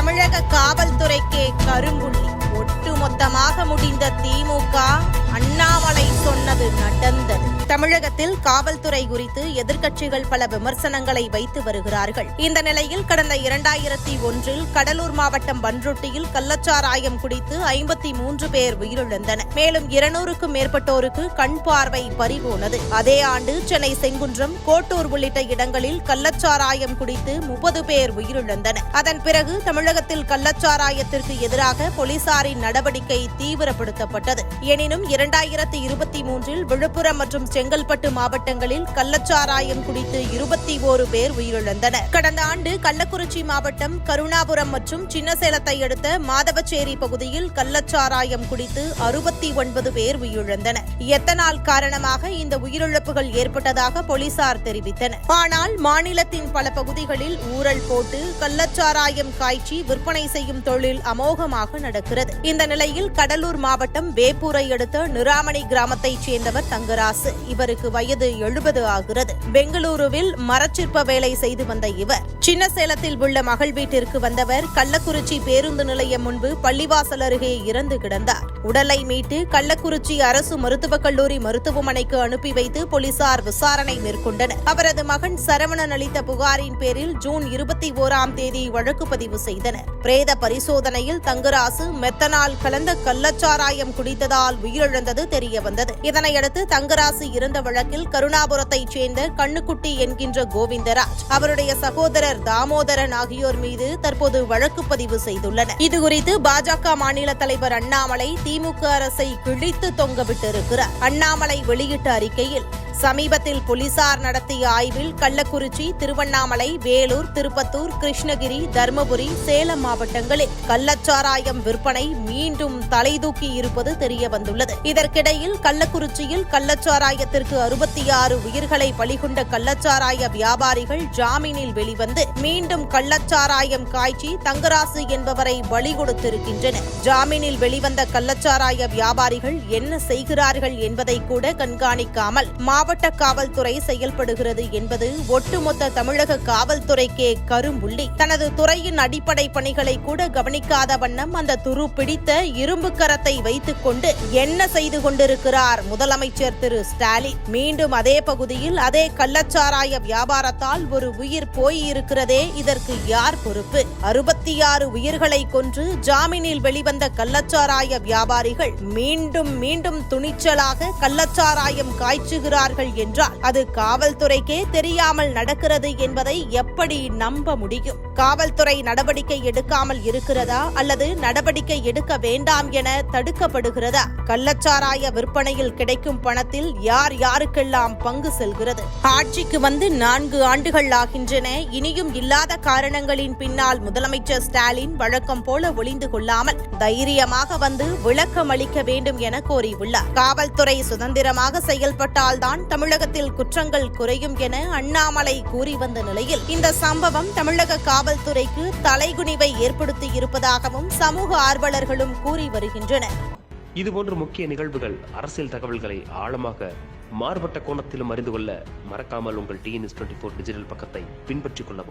தமிழக காவல்துறைக்கே கரும்புள்ளி ஒட்டுமொத்தமாக முடிந்த திமுக அண்ணாமலை சொன்ன தமிழகத்தில் காவல்துறை குறித்து எதிர்க்கட்சிகள் பல விமர்சனங்களை வைத்து வருகிறார்கள். இந்த நிலையில் கடந்த இரண்டாயிரத்தி ஒன்றில் கடலூர் மாவட்டம் பன்ருட்டியில் கள்ளச்சாராயம் குடித்து ஐம்பத்தி மூன்று பேர் உயிரிழந்தனர். மேலும் இருநூறுக்கும் மேற்பட்டோருக்கு கண் பார்வை பறிபோனது. அதே ஆண்டு சென்னை செங்குன்றம் கோட்டூர் உள்ளிட்ட இடங்களில் கள்ளச்சாராயம் குடித்து முப்பது பேர் உயிரிழந்தனர். அதன் பிறகு தமிழகத்தில் கள்ளச்சாராயத்திற்கு எதிராக போலீசாரின் நடவடிக்கை தீவிரப்படுத்தப்பட்டது. எனினும் இரண்டாயிரத்தி இருபத்தி மூன்றில் விழுப்புரம் மற்றும் செங்கல்பட்டு மாவட்டங்களில் கள்ளச்சாராயம் குடித்து இருபத்தி ஓரு பேர் உயிரிழந்தனர். கடந்த ஆண்டு கள்ளக்குறிச்சி மாவட்டம் கருணாபுரம் மற்றும் சின்னசேலத்தை அடுத்த மாதவச்சேரி பகுதியில் கள்ளச்சாராயம் குடித்து அறுபத்தி ஒன்பது பேர் உயிரிழந்தனர். எத்தனால் காரணமாக இந்த உயிரிழப்புகள் ஏற்பட்டதாக போலீசார் தெரிவித்தனர். ஆனால் மாநிலத்தின் பல பகுதிகளில் ஊழல் போட்டு கள்ளச்சாராயம் காய்ச்சி விற்பனை செய்யும் தொழில் அமோகமாக நடக்கிறது. இந்த நிலையில் கடலூர் மாவட்டம் வேப்பூரை அடுத்த நிராமணி கிராமத்தைச் சேர்ந்தவர் தங்கராசு. இவருக்கு வயது எழுபது ஆகிறது. பெங்களூருவில் மரச்சிற்ப வேலை செய்து வந்த இவர். சின்னசேலத்தில் உள்ள மகள் வீட்டிற்கு வந்தவர் கள்ளக்குறிச்சி பேருந்து நிலையம் முன்பு பள்ளிவாசல் அருகே இறந்து கிடந்தார். உடலை மீட்டு கள்ளக்குறிச்சி அரசு மருத்துவக் கல்லூரி மருத்துவமனைக்கு அனுப்பி வைத்து போலீசார் விசாரணை மேற்கொண்டனர். அவரது மகன் சரவணன் அளித்த புகாரின் பேரில் ஜூன் இருபத்தி ஓராம் தேதி வழக்கு பதிவு செய்தனர். பிரேத பரிசோதனையில் தங்கராசு மெத்தனால் கலந்த கள்ளச்சாராயம் குடித்ததால் உயிரிழந்தது தெரியவந்தது. இதனையடுத்து தங்கராசு இருந்த வழக்கில் கருணாபுரத்தைச் சேர்ந்த கண்ணுக்குட்டி என்கின்ற கோவிந்தராஜ் அவருடைய சகோதரர் தாமோதரன் ஆகியோர் மீது தற்போது வழக்கு பதிவு செய்துள்ளனர். இதுகுறித்து பாஜக மாநில தலைவர் அண்ணாமலை திமுக அரசை கிழித்து தொங்கவிட்டிருக்கிறார். அண்ணாமலை வெளியிட்ட அறிக்கையில் சமீபத்தில் போலீசார் நடத்திய ஆய்வில் கள்ளக்குறிச்சி திருவண்ணாமலை வேலூர் திருப்பத்தூர் கிருஷ்ணகிரி தருமபுரி சேலம் மாவட்டங்களில் கள்ளச்சாராயம் விற்பனை மீண்டும் தலைதூக்கி இருப்பது தெரியவந்துள்ளது இதற்கிடையில் கள்ளக்குறிச்சியில் கள்ளச்சாராயத்திற்கு அறுபத்தி ஆறு உயிர்களை பலிகொண்ட கள்ளச்சாராய வியாபாரிகள் ஜாமீனில் வெளிவந்து மீண்டும் கள்ளச்சாராயம் காய்ச்சி தங்கராசு என்பவரை பலி கொடுத்திருக்கின்றனர். ஜாமீனில் வெளிவந்த கள்ளச்சாராய வியாபாரிகள் என்ன செய்கிறார்கள் என்பதை கூட கண்காணிக்காமல் மாவட்ட காவல்துறை செயல்படுகிறது என்பது ஒட்டுமொத்த தமிழக காவல்துறைக்கே கரும்புள்ளி. தனது துறையின் அடிப்படை பணிகளை கூட கவனிக்காத வண்ணம் அந்த துரு பிடித்த இரும்பு கரத்தை வைத்துக் கொண்டு என்ன செய்து கொண்டிருக்கிறார் முதலமைச்சர் திரு ஸ்டாலின். மீண்டும் அதே பகுதியில் அதே கள்ளச்சாராய வியாபாரத்தால் ஒரு உயிர் போயிருக்கிறதே இதற்கு யார் பொறுப்பு? அறுபத்தி ஆறு உயிர்களை கொன்று ஜாமீனில் வெளிவந்த கள்ளச்சாராய வியாபாரிகள் மீண்டும் மீண்டும் துணிச்சலாக கள்ளச்சாராயம் காய்ச்சுகிறார்கள் என்றால் அது காவல்துறைக்கே தெரியாமல் நடக்கிறது என்பதை எப்படி நம்ப முடியும்? காவல்துறை நடவடிக்கை எடுக்காமல் இருக்கிறதா அல்லது நடவடிக்கை எடுக்க வேண்டாம் என தடுக்கப்படுகிறதா? கள்ளச்சாராய விற்பனையில் கிடைக்கும் பணத்தில் யார் யாருக்கெல்லாம் பங்கு செல்கிறது? ஆட்சிக்கு வந்து நான்கு ஆண்டுகள் ஆகின்றன. இனியும் இல்லாத காரணங்களின் பின்னால் முதலமைச்சர் ஸ்டாலின் வழக்கம் போல ஒளிந்து கொள்ளாமல் தைரியமாக வந்து விளக்கம் அளிக்க வேண்டும் என கோரியுள்ளார். காவல்துறை சுதந்திரமாக செயல்பட்டால்தான் தமிழகத்தில் குற்றங்கள் குறையும் என அண்ணாமலை கூறி வந்த நிலையில் இந்த சம்பவம் தமிழக காவல் காவல்துறைக்கு தலைகுனிவை ஏற்படுத்தி இருப்பதாகவும் சமூக ஆர்வலர்களும் கூறி வருகின்றனர். இதுபோன்ற முக்கிய நிகழ்வுகள் அரசியல் தகவல்களை ஆழமாக மாறுபட்ட கோணத்திலும் அறிந்து கொள்ள மறக்காமல் உங்கள் டிஎன்எஸ் டுவெண்ட்டி ஃபோர் டிஜிட்டல் பக்கத்தை பின்பற்றிக் கொள்ளவும்.